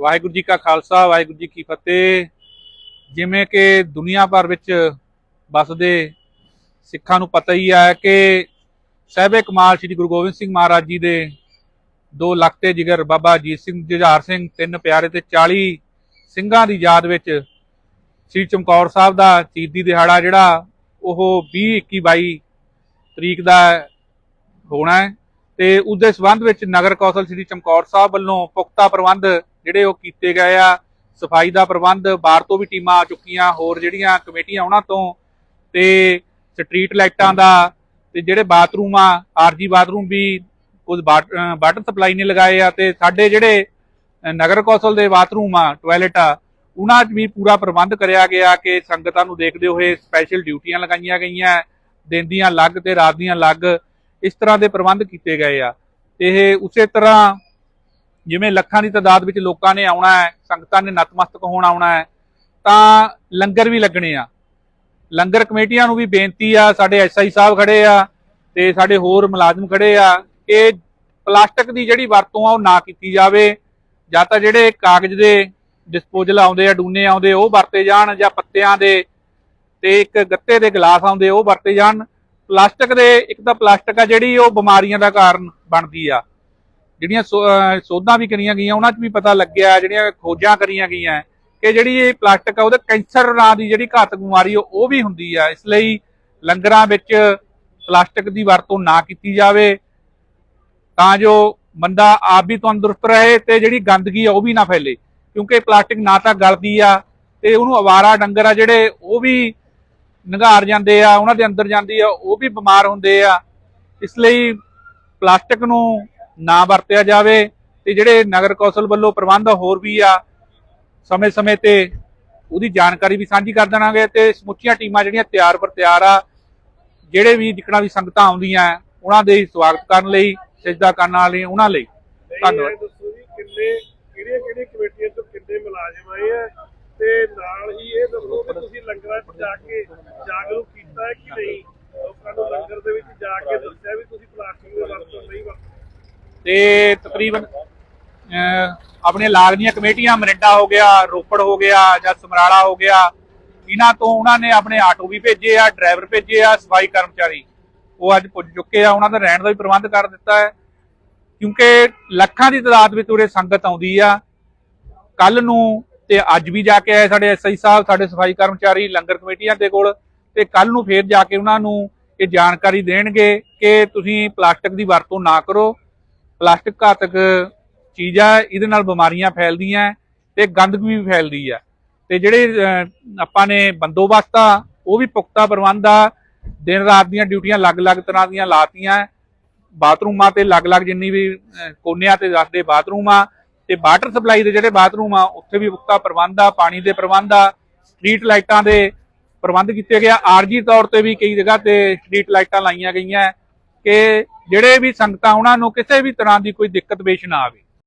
ਵਾਹਿਗੁਰੂ ਜੀ ਕਾ ਖਾਲਸਾ, ਵਾਹਿਗੁਰੂ ਜੀ ਕੀ ਫਤਿਹ। ਜਿਵੇਂ ਕਿ ਦੁਨੀਆ ਭਰ ਵਿੱਚ ਵੱਸਦੇ ਸਿੱਖਾਂ ਨੂੰ ਪਤਾ ਹੀ ਹੈ ਕਿ ਸਹਿਬੇ ਕਮਾਲ ਸ੍ਰੀ ਗੁਰੂ ਗੋਬਿੰਦ ਸਿੰਘ ਮਹਾਰਾਜ ਜੀ ਦੇ ਦੋ ਲੱਖ ਜਿਗਰ ਬਾਬਾ ਅਜੀਤ ਸਿੰਘ, ਜੁਝਾਰ ਸਿੰਘ, ਤਿੰਨ ਪਿਆਰੇ ਤੇ 40 ਸਿੰਘਾਂ ਦੀ ਯਾਦ ਵਿੱਚ ਸ੍ਰੀ ਚਮਕੌਰ ਸਾਹਿਬ ਦਾ ਸ਼ਹੀਦੀ ਦਿਹਾੜਾ ਜਿਹੜਾ ਉਹ 20 21 22 ਤਰੀਕ ਦਾ ਹੋਣਾ ਹੈ। ਤੇ ਉਸ ਦੇ ਸਬੰਧ ਵਿੱਚ ਨਗਰ ਕੌਂਸਲ ਸ੍ਰੀ ਚਮਕੌਰ ਸਾਹਿਬ ਵੱਲੋਂ ਪੁਖਤਾ ਪ੍ਰਬੰਧ ਜਿਹੜੇ ਉਹ ਕੀਤੇ ਗਏ ਆ, ਸਫ਼ਾਈ ਦਾ ਪ੍ਰਬੰਧ, ਬਾਹਰ ਤੋਂ ਵੀ ਟੀਮਾਂ ਆ ਚੁੱਕੀਆਂ, ਹੋਰ ਜਿਹੜੀਆਂ ਕਮੇਟੀਆਂ ਉਹਨਾਂ ਤੋਂ, ਤੇ ਸਟਰੀਟ ਲਾਈਟਾਂ ਦਾ, ਤੇ ਜਿਹੜੇ ਬਾਥਰੂਮ ਆ ਆਰਜੀ ਬਾਥਰੂਮ ਵੀ ਕੁਝ ਵਾਟਰ ਸਪਲਾਈ ਨੇ ਲਗਾਏ ਆ, ਤੇ ਸਾਡੇ ਜਿਹੜੇ ਨਗਰ ਕੌਂਸਲ ਦੇ ਬਾਥਰੂਮ ਆ ਟਾਇਲਟ ਆ, ਉਹਨਾਂ 'ਚ ਵੀ ਪੂਰਾ ਪ੍ਰਬੰਧ ਕਰਿਆ ਗਿਆ ਕਿ ਸੰਗਤਾਂ ਨੂੰ ਦੇਖਦੇ ਹੋਏ ਸਪੈਸ਼ਲ ਡਿਊਟੀਆਂ ਲਗਾਈਆਂ ਗਈਆਂ, ਦਿਨ ਦੀਆਂ ਅਲੱਗ ਤੇ ਰਾਤ ਦੀਆਂ ਅਲੱਗ, ਇਸ ਤਰ੍ਹਾਂ ਦੇ ਪ੍ਰਬੰਧ ਕੀਤੇ ਗਏ ਆ। ਤੇ ਇਹ ਉਸੇ ਤਰ੍ਹਾਂ ਜਿਵੇਂ ਲੱਖਾਂ ਦੀ ਤਾਦਾਦ ਵਿੱਚ ਲੋਕਾਂ ਨੇ ਆਉਣਾ ਹੈ, ਸੰਗਤਾਂ ਨੇ ਨਤਮਸਤਕ ਹੋਣ ਆਉਣਾ ਹੈ, ਤਾਂ ਲੰਗਰ ਵੀ ਲੱਗਣੇ ਆ। ਲੰਗਰ ਕਮੇਟੀਆਂ ਨੂੰ ਵੀ ਬੇਨਤੀ ਆ, ਸਾਡੇ ਐਸਆਈ ਸਾਹਿਬ ਖੜੇ ਆ ਤੇ ਸਾਡੇ ਹੋਰ ਮੁਲਾਜ਼ਮ ਖੜੇ ਆ ਕਿ ਪਲਾਸਟਿਕ ਦੀ ਜਿਹੜੀ ਵਰਤੋਂ ਆ ਉਹ ਨਾ ਕੀਤੀ ਜਾਵੇ, ਜਾਂ ਤਾਂ ਜਿਹੜੇ ਕਾਗਜ਼ ਦੇ ਡਿਸਪੋਜ਼ਲ ਆਉਂਦੇ ਆ, ਡੂਨੇ ਆਉਂਦੇ, ਉਹ ਵਰਤੇ ਜਾਣ, ਜਾਂ ਪੱਤਿਆਂ ਦੇ ਤੇ ਇੱਕ ਗੱਤੇ ਦੇ ਗਲਾਸ ਆਉਂਦੇ, ਉਹ ਵਰਤੇ ਜਾਣ। ਪਲਾਸਟਿਕ ਦੇ, ਇੱਕ ਤਾਂ ਪਲਾਸਟਿਕ ਆ ਜਿਹੜੀ, ਉਹ ਬਿਮਾਰੀਆਂ ਦਾ ਕਾਰਨ ਬਣਦੀ ਆ। ਜਿਹੜੀਆਂ ਸੋ- ਸੋਧਾਂ ਵੀ ਕਰੀਆਂ ਗਈਆਂ, ਉਹਨਾਂ 'ਚ ਵੀ ਪਤਾ ਲੱਗਿਆ, ਜਿਹੜੀਆਂ ਖੋਜਾਂ ਕਰੀਆਂ ਗਈਆਂ, ਕਿ ਜਿਹੜੀ ਇਹ ਪਲਾਸਟਿਕ ਆ, ਉਹਦੇ ਕੈਂਸਰ ਨਾਂ ਦੀ ਜਿਹੜੀ ਘਾਤਕ ਬਿਮਾਰੀ ਉਹ ਵੀ ਹੁੰਦੀ ਆ। ਇਸ ਲਈ ਲੰਗਰਾਂ ਵਿੱਚ ਪਲਾਸਟਿਕ ਦੀ ਵਰਤੋਂ ਨਾ ਕੀਤੀ ਜਾਵੇ, ਤਾਂ ਜੋ ਬੰਦਾ ਆਪ ਵੀ ਤੰਦਰੁਸਤ ਰਹੇ ਤੇ ਜਿਹੜੀ ਗੰਦਗੀ ਆ, ਉਹ ਵੀ ਨਾ ਫੈਲੇ। ਕਿਉਂਕਿ ਪਲਾਸਟਿਕ ਨਾ ਤਾਂ ਗਲਦੀ ਆ, ਤੇ ਉਹਨੂੰ ਅਵਾਰਾ ਡੰਗਰ ਆ ਜਿਹੜੇ, ਉਹ ਵੀ ਨਿਗਾਰ ਜਾਂਦੇ ਆ, ਉਹਨਾਂ ਦੇ ਅੰਦਰ ਜਾਂਦੀ ਆ, ਉਹ ਵੀ ਬਿਮਾਰ ਹੁੰਦੇ ਆ। ਇਸ ਲਈ ਪਲਾਸਟਿਕ ਨੂੰ ਨਾ ਵਰਤਿਆ ਜਾਵੇ ਤੇ ਜਿਹੜੇ ਨਗਰ ਕੌਂਸਲ ਵੱਲੋਂ ਪ੍ਰਬੰਧ ਹੋਰ ਵੀ ਆ ਸਮੇਂ-ਸਮੇਂ ਤੇ ਉਹਦੀ ਜਾਣਕਾਰੀ ਵੀ ਸਾਂਝੀ ਕਰ ਦੇਵਾਂਗੇ ਤੇ ਸਮੁੱਚੀਆਂ ਟੀਮਾਂ ਜਿਹੜੀਆਂ ਤਿਆਰ ਪਰ ਤਿਆਰ ਆ ਜਿਹੜੇ ਵੀ ਜਿਕਣਾ ਵੀ ਸੰਗਤਾਂ ਆਉਂਦੀਆਂ ਉਹਨਾਂ ਦੇ ਸਵਾਗਤ ਕਰਨ ਲਈ ਸਜਦਾ ਕਰਨ ਵਾਲੇ ਉਹਨਾਂ ਲਈ। ਧੰਨਵਾਦ ਧੰਨਵਾਦ। ਦੱਸੋ ਜੀ ਕਿੰਨੇ ਕਿਹੜੀਆਂ ਕਿਹੜੀਆਂ ਕਮੇਟੀਆਂ ਤੋਂ ਕਿੰਨੇ ਮੁਲਾਜ਼ਮ ਆਏ ਆ? ਤੇ ਨਾਲ ਹੀ ਇਹ ਦੱਸੋ ਕਿ ਤੁਸੀਂ ਲੰਗਰਾਂ 'ਚ ਜਾ ਕੇ ਜਾਗਰੂਕ ਕੀਤਾ ਹੈ ਕਿ ਨਹੀਂ ਲੋਕਾਂ ਨੂੰ ਲੰਗਰ ਦੇ ਵਿੱਚ ਜਾ ਕੇ ਦੱਸਿਆ ਵੀ ਤੁਸੀਂ ਪਲਾਸਟਿਕ ਦੀ ਵਰਤੋਂ ਨਹੀਂ ਵਰਤੋ ਤੇ ਤਕਰੀਬਨ ਆਪਣੇ ਆਪਣੀਆਂ ਲਾਗਦੀਆਂ ਕਮੇਟੀਆਂ, ਮਰਿੰਡਾ ਹੋ ਗਿਆ, ਰੋਪੜ ਹੋ ਗਿਆ ਜਾਂ ਸਮਰਾਲਾ ਹੋ ਗਿਆ, ਇਹਨਾਂ ਤੋਂ ਉਹਨਾਂ ਨੇ ਆਪਣੇ ਆਟੋ ਵੀ ਭੇਜੇ ਆ, ਡਰਾਈਵਰ ਭੇਜੇ ਆ, ਸਫ਼ਾਈ ਕਰਮਚਾਰੀ। ਉਹ ਅੱਜ ਪੁੱਜ ਚੁੱਕੇ ਆ, ਉਹਨਾਂ ਦਾ ਰਹਿਣ ਦਾ ਵੀ ਪ੍ਰਬੰਧ ਕਰ ਦਿੱਤਾ ਹੈ। ਕਿਉਂਕਿ ਲੱਖਾਂ ਦੀ ਤਾਦਾਦ ਵਿੱਚ ਉਰੇ ਸੰਗਤ ਆਉਂਦੀ ਆ। ਕੱਲ ਨੂੰ ਤੇ ਅੱਜ ਵੀ ਜਾ ਕੇ ਆਏ ਸਾਡੇ ਐਸਆਈ ਸਾਹਿਬ, ਸਾਡੇ ਸਫ਼ਾਈ ਕਰਮਚਾਰੀ, ਲੰਗਰ ਕਮੇਟੀਆਂ ਦੇ ਕੋਲ, ਤੇ ਕੱਲ ਨੂੰ ਫੇਰ ਜਾ ਕੇ ਉਹਨਾਂ ਨੂੰ ਇਹ ਜਾਣਕਾਰੀ ਦੇਣਗੇ ਕਿ ਤੁਸੀਂ ਪਲਾਸਟਿਕ ਦੀ ਵਰਤੋਂ ਨਾ ਕਰੋ। ਪਲਾਸਟਿਕ ਘਾਤਕ ਚੀਜ਼ ਆ ਇਹਦੇ ਨਾਲ ਬਿਮਾਰੀਆਂ ਫੈਲਦੀਆਂ ਤੇ ਗੰਦਗੀ ਵੀ ਫੈਲਦੀ ਆ ਤੇ ਜਿਹੜੇ ਆਪਾਂ ਨੇ ਬੰਦੋਬਸਤ ਆ, ਉਹ ਵੀ ਪੁਖਤਾ ਪ੍ਰਬੰਧ ਆ। ਦਿਨ ਰਾਤ ਦੀਆਂ ਡਿਊਟੀਆਂ ਅਲੱਗ-ਅਲੱਗ ਤਰ੍ਹਾਂ ਦੀਆਂ ਲਾਤੀਆਂ ਬਾਥਰੂਮਾਂ ਤੇ ਅਲੱਗ-ਅਲੱਗ ਜਿੰਨੀ ਵੀ ਕੋਨਿਆਂ ਤੇ ਦੱਸਦੇ ਬਾਥਰੂਮ ਆ। ਤੇ ਵਾਟਰ ਸਪਲਾਈ ਦੇ ਜਿਹੜੇ ਬਾਥਰੂਮ ਆ, ਉੱਥੇ ਵੀ ਪੁਖਤਾ ਪ੍ਰਬੰਧ ਆ, ਪਾਣੀ ਦੇ ਪ੍ਰਬੰਧ ਆ। ਸਟਰੀਟ ਲਾਈਟਾਂ ਦੇ ਪ੍ਰਬੰਧ ਕੀਤੇ ਗਿਆ ਆਰਜੀ ਤੌਰ ਤੇ ਵੀ ਕਈ ਜਗ੍ਹਾ ਤੇ ਸਟਰੀਟ ਲਾਈਟਾਂ ਲਾਈਆਂ ਗਈਆਂ ਕਿ ਜਿਹੜੇ ਵੀ ਸੰਗਤਾਂ, ਉਹਨਾਂ ਨੂੰ ਕਿਸੇ ਵੀ ਤਰ੍ਹਾਂ ਦੀ ਕੋਈ ਦਿੱਕਤ ਪੇਸ਼ ਨਾ ਆਵੇ।